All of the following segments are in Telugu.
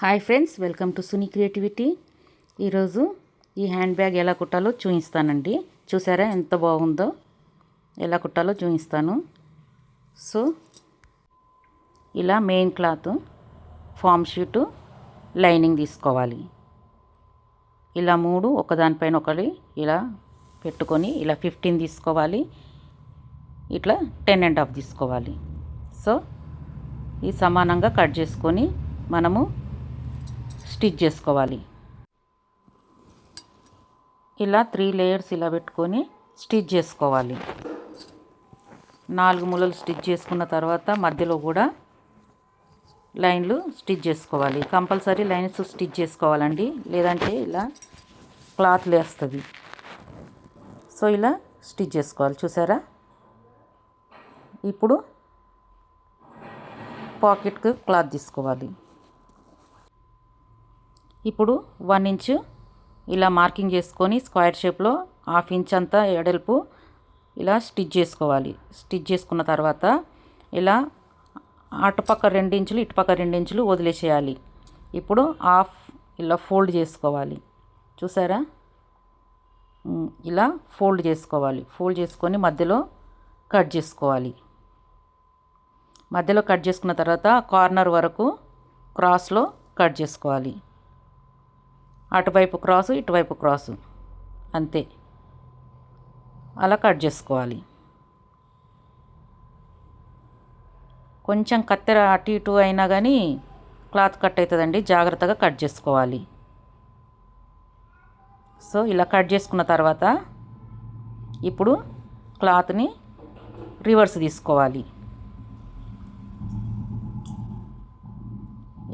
Hi friends welcome to Suni creativity. ఈరోజు ఈ హ్యాండ్ బ్యాగ్ ఎలా కుట్టాలో చూపిస్తానండి. చూసారా ఎంత బాగుందో? ఎలా కుట్టాలో చూపిస్తాను. సో ఇలా main cloth foam sheet lining తీసుకోవాలి. ఇలా మూడు ఒకదానిపైన ఒకటి ఇలా పెట్టుకొని ఇలా ఫిఫ్టీన్ తీసుకోవాలి. ఇట్లా టెన్ అండ్ హాఫ్ తీసుకోవాలి. సో ఈ సమానంగా కట్ చేసుకొని మనము స్టిచ్ చేసుకోవాలి. ఇలా త్రీ లేయర్స్ ఇలా పెట్టుకొని స్టిచ్ చేసుకోవాలి. నాలుగు ములలు స్టిచ్ చేసుకున్న తర్వాత మధ్యలో కూడా లైన్లు స్టిచ్ చేసుకోవాలి. కంపల్సరీ లైన్స్ స్టిచ్ చేసుకోవాలండి. లేదంటే ఇలా క్లాత్ లేస్తుంది. సో ఇలా స్టిచ్ చేసుకోవాలి. చూసారా? ఇప్పుడు పాకెట్కి క్లాత్ తీసుకోవాలి. ఇప్పుడు వన్ ఇంచు ఇలా మార్కింగ్ చేసుకొని స్క్వేర్ షేప్లో హాఫ్ ఇంచ్ అంతా ఎడల్పు ఇలా స్టిచ్ చేసుకోవాలి. స్టిచ్ చేసుకున్న తర్వాత ఇలా అటుపక్క రెండించులు ఇటుపక్క రెండించులు వదిలేసేయాలి. ఇప్పుడు హాఫ్ ఇలా ఫోల్డ్ చేసుకోవాలి. చూసారా? ఇలా ఫోల్డ్ చేసుకోవాలి. ఫోల్డ్ చేసుకొని మధ్యలో కట్ చేసుకోవాలి. మధ్యలో కట్ చేసుకున్న తర్వాత కార్నర్ వరకు క్రాస్లో కట్ చేసుకోవాలి. అటువైపు క్రాసు ఇటువైపు క్రాసు. అంతే. అలా కట్ చేసుకోవాలి. కొంచెం కత్తెర అటు ఇటు అయినా కానీ క్లాత్ కట్ అవుతుందండి జాగ్రత్తగా కట్ చేసుకోవాలి. సో ఇలా కట్ చేసుకున్న తర్వాత ఇప్పుడు క్లాత్ని రివర్స్ తీసుకోవాలి.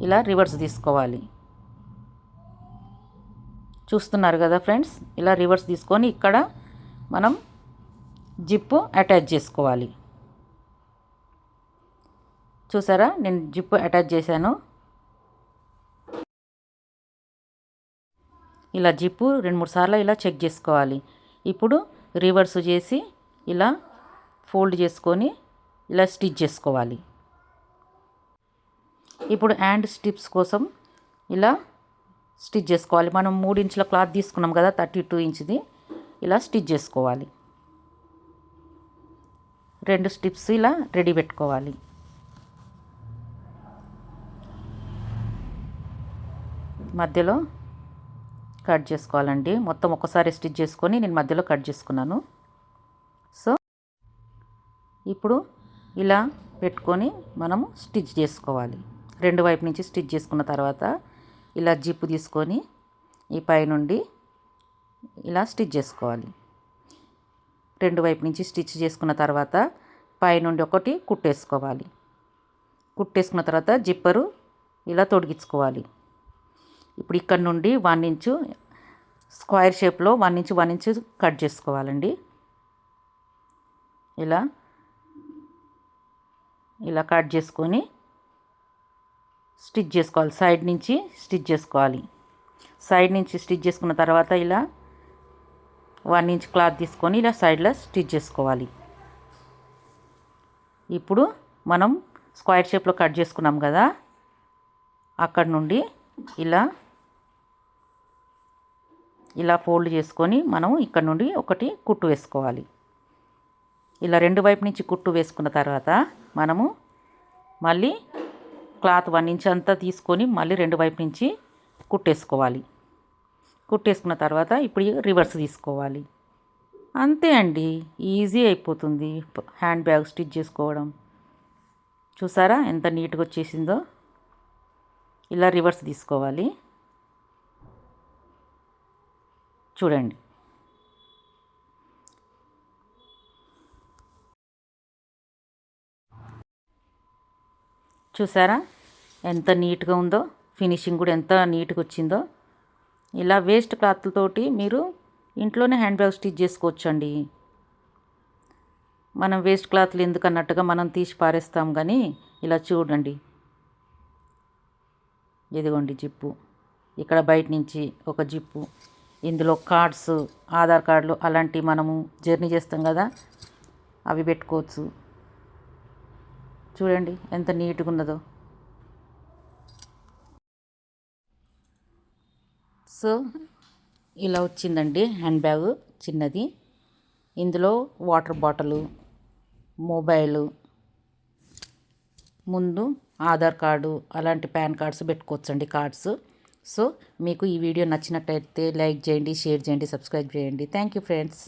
ఇలా రివర్స్ తీసుకోవాలి. చూస్తున్నారు కదా ఫ్రెండ్స్? ఇలా రివర్స్ తీసుకొని ఇక్కడ మనం జిప్పు అటాచ్ చేసుకోవాలి. చూసారా? నేను జిప్పు అటాచ్ చేశాను. ఇలా జిప్పు రెండు మూడు సార్లు ఇలా చెక్ చేసుకోవాలి. ఇప్పుడు రివర్స్ చేసి ఇలా ఫోల్డ్ చేసుకొని ఇలా స్టిచ్ చేసుకోవాలి. ఇప్పుడు హ్యాండ్ స్టిప్స్ కోసం ఇలా స్టిచ్ చేసుకోవాలి. మనం మూడు ఇంచుల క్లాత్ తీసుకున్నాం కదా థర్టీ టూ ఇంచ్ది. ఇలా స్టిచ్ చేసుకోవాలి. రెండు స్టిప్స్ ఇలా రెడీ పెట్టుకోవాలి. మధ్యలో కట్ చేసుకోవాలండి. మొత్తం ఒకసారి స్టిచ్ చేసుకొని నేను మధ్యలో కట్ చేసుకున్నాను. సో ఇప్పుడు ఇలా పెట్టుకొని మనము స్టిచ్ చేసుకోవాలి. రెండు వైపు నుంచి స్టిచ్ చేసుకున్న తర్వాత ఇలా జిప్పు తీసుకొని ఈ పైనుండి ఇలా స్టిచ్ చేసుకోవాలి. రెండు వైపు నుంచి స్టిచ్ చేసుకున్న తర్వాత పైనుండి ఒకటి కుట్టేసుకోవాలి. కుట్టేసుకున్న తర్వాత జిప్పరు ఇలా తొడిగించుకోవాలి. ఇప్పుడు ఇక్కడ నుండి వన్ ఇంచు స్క్వేర్ షేప్లో one inch one inch cut చేసుకోవాలండి. ఇలా ఇలా కట్ చేసుకొని స్టిచ్ చేసుకోవాలి. సైడ్ నుంచి స్టిచ్ చేసుకోవాలి. సైడ్ నుంచి స్టిచ్ చేసుకున్న తర్వాత ఇలా వన్ ఇంచ్ క్లాత్ తీసుకొని ఇలా సైడ్లో స్టిచ్ చేసుకోవాలి. ఇప్పుడు మనం స్క్వేర్ షేప్లో కట్ చేసుకున్నాం కదా అక్కడ నుండి ఇలా ఇలా ఫోల్డ్ చేసుకొని మనం ఇక్కడ నుండి ఒకటి కుట్టు వేసుకోవాలి. ఇలా రెండు వైపు నుంచి కుట్టు వేసుకున్న తర్వాత మనము మళ్ళీ క్లాత్ వన్ ఇంచ్ అంతా తీసుకొని మళ్ళీ రెండు వైపు నుంచి కుట్టేసుకోవాలి. కుట్టేసుకున్న తర్వాత ఇప్పుడు రివర్స్ తీసుకోవాలి. అంతే అండి. ఈజీ అయిపోతుంది హ్యాండ్ బ్యాగ్ స్టిచ్ చేసుకోవడం. చూసారా ఎంత నీట్గా వచ్చేసిందో? ఇలా రివర్స్ తీసుకోవాలి. చూడండి. చూసారా? ఎంత నీట్గా ఉందో ఫినిషింగ్ కూడా ఎంత నీట్గా వచ్చిందో. ఇలా వేస్ట్ క్లాత్లతోటి మీరు ఇంట్లోనే హ్యాండ్ బ్యాగ్ స్టిచ్ చేసుకోవచ్చు అండి మనం వేస్ట్ క్లాత్లు ఎందుకు అన్నట్టుగా మనం తీసి పారేస్తాం కానీ ఇలా చూడండి. ఇదిగోండి జిప్పు. ఇక్కడ బయట నుంచి ఒక జిప్పు. ఇందులో కార్డ్స్ ఆధార్ కార్డులు అలాంటివి మనము జర్నీ చేస్తాం కదా అవి పెట్టుకోవచ్చు. చూడండి ఎంత నీట్గా ఉన్నదో. సో ఇలా వచ్చిందండి హ్యాండ్ బ్యాగ్ చిన్నది. ఇందులో వాటర్ బాటిల్ మొబైలు ముందు ఆధార్ కార్డు అలాంటి పాన్ కార్డ్స్ పెట్టుకోవచ్చండి కార్డ్స్. సో మీకు ఈ వీడియో నచ్చినట్టయితే లైక్ చేయండి షేర్ చేయండి సబ్స్క్రైబ్ చేయండి. Thank you friends.